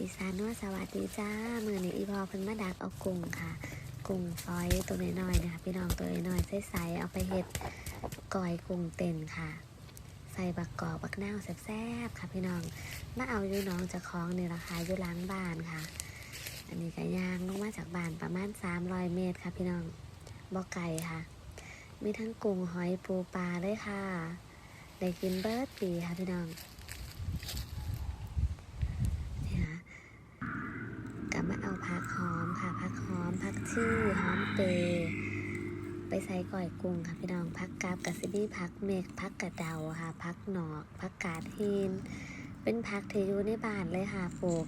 อีสานนวสวัสดีจ้ามือนี้อีพอเพิ่นมาดักเอากุ้งค่ะ กุ้งฟอยตัวน้อยๆนะคะพี่น้องตัวน้อยๆใสๆเอาไปเฮ็ดก้อยกุ้งเต้นค่ะ ใส่บักกอกบักนาวแซ่บๆค่ะพี่น้องมาเอาอยู่น้องจะคล้องนี่ราคาอยู่ล้างบ้านค่ะ อันนี้ก็ย่างลงมาจากบ้านประมาณ300เมตรค่ะพี่น้องบ่ไก่ค่ะ มีทั้งกุ้งหอยปูปลาเลยค่ะได้กินเบิร์ดปีค่ะพี่น้อง นี่นะ กลับมาเอาพักหอมค่ะพักหอมพักชื่อหอมเปร์ไปใส่ก่อยกุ้งค่ะพี่น้องพักกาบกะซิบี้พักเมกพักกระเดาค่ะพักหนอกพักกาดหินเป็นพักที่อยู่ในบ้านเลยค่ะปลูก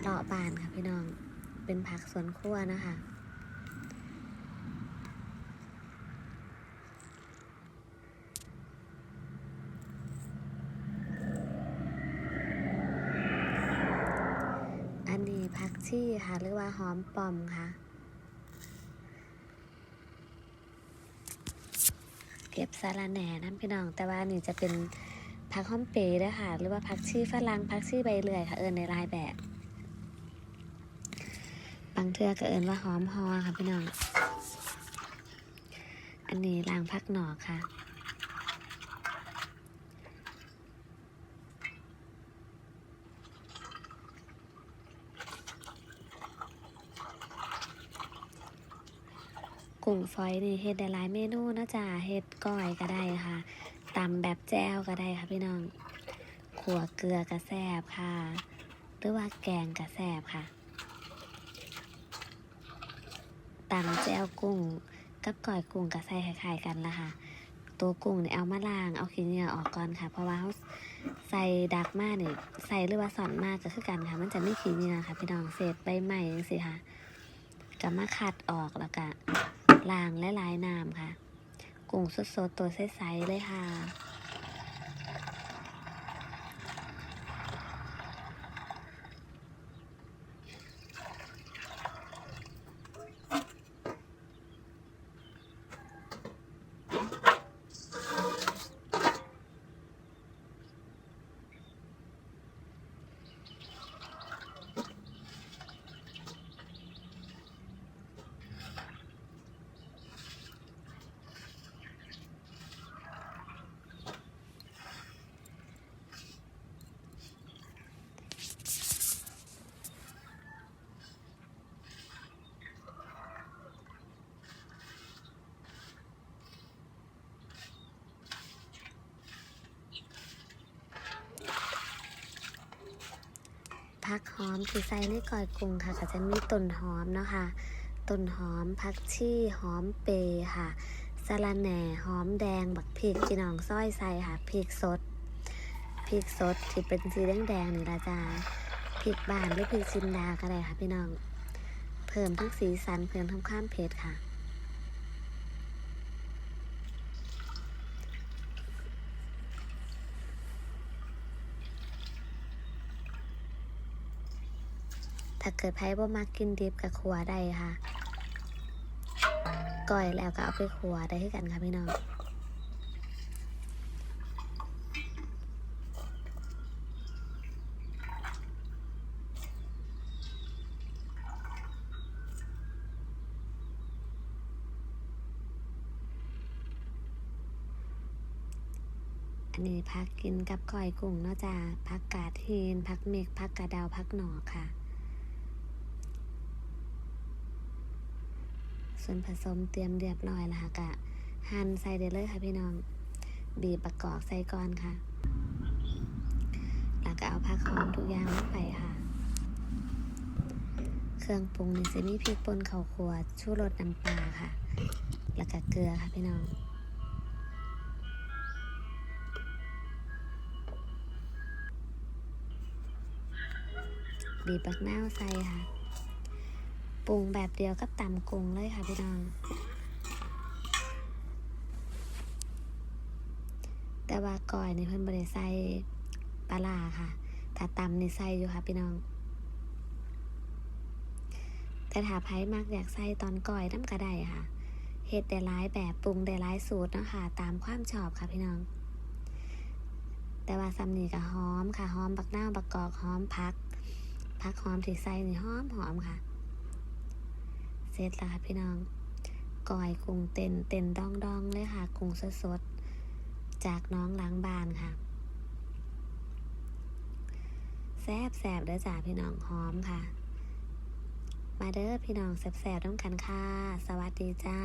เลาะบ้านค่ะพี่น้องเป็นผักสวนครัวนะคะ อันนี้ผักชีค่ะ หรือว่าหอมปอมค่ะ เก็บสาระแหน่น้ำพี่น้อง แต่ว่านี่จะเป็นผักหอมเปรย์ด้วยค่ะ หรือว่าผักชีฝรั่งผักชีใบเลื่อยค่ะ เอิญในลายแบบบางเทือก็เอิญว่าหอมฮอค่ะพี่น้อง อันนี้ล้างผักหนอกค่ะ กุ้งฝอยนี่เฮ็ดได้หลายเมนูนะจ้าเฮ็ดก้อยก็ได้ค่ะตำแบบแจ่วก็ได้ค่ะพี่น้องขัวเกลือกระแซบค่ะ หรือว่าแกงกระแซบค่ะตำแจ่วกุ้งกับก้อยกุ้งกระใส่คล้ายๆกันละค่ะ ตัวกุ้งเนี่ยเอามาล้างเอาขี้เหงื่อออกก่อนค่ะ เพราะว่าเขาใส่ดักมากเนี่ยใส่หรือว่าสอนมากก็คือกันค่ะ มันจะไม่ขี้เหงื่อค่ะพี่น้องเศษใบไม้จังซี่ค่ะก็มาคัดออกแล้วก็ ลางและลายน้ำค่ะ กุ้งสดๆตัวใสๆเลยค่ะ ผักหอมที่ใส่ในก้อยกุ้งค่ะ ก็จะมีต้นหอมเนาะค่ะต้นหอมผักชีหอมเปรย์ค่ะสะระแหน่หอมแดง บักพริกพี่น้องซ้อยใส่ค่ะพริกสดพริกสดที่เป็นสีแดงๆนี่ละจ้าพริกบานหรือพริกจินดาก็ได้ค่ะพี่น้อง เพิ่มทั้งสีสันเพิ่มทั้งความเผ็ดค่ะ ถ้าเกิดไพ่บ่มักกินดิบกับขัวได้ค่ะก่อยแล้วก็เอาไปขัวได้ให้กันค่ะพี่น้องอันนี้พักกินกับก่อยกุ้งนาะจ้าพักกาดฮีนพักเมกพักกระดาวพักหนอกค่ะ ส่วนผสมเตรียมเรียบร้อยแล้วค่ะกะหั่นใส่ได้เลยค่ะพี่น้อง บีบประกอบใส่ก่อนค่ะ แล้วก็เอาผักหอมทุกอย่างลงไปค่ะ เครื่องปรุงนี่จะมีพริกป่นข้าวคั่วชูรสน้ำปลาค่ะ แล้วก็เกลือค่ะพี่น้องบีบบักนาใส่ค่ะ ปรุงแบบเดียวกับตำกุ้งเลยค่ะพี่น้อง แต่ว่าก่อยในเพิ่นบริใส่ปลาค่ะ ถ้าตำในใส่อยู่ค่ะพี่น้อง แต่ถ้าไผมากอยากใส่ตอนก่อยน้ำกระไดค่ะเฮ็ดได้หลายแบบปรุงได้หลายสูตรนะคะตามความชอบค่ะพี่น้องแต่ว่าซัมนี่ก็หอมค่ะหอมบักนาบักกอกหอมพักผักหอมที่ใส่นี่หอมหอมค่ะ เสร็จแล้วค่ะพี่น้องก่อยกุ้งเต้นเต้นดองดองเลยค่ะกุ้งสดสดจากน้องล้างบานค่ะแซบแซบเด้อจ้าพี่น้องหอมค่ะ มาเด้อพี่น้องแซบแซบต้องกันค่ะ สวัสดีจ้า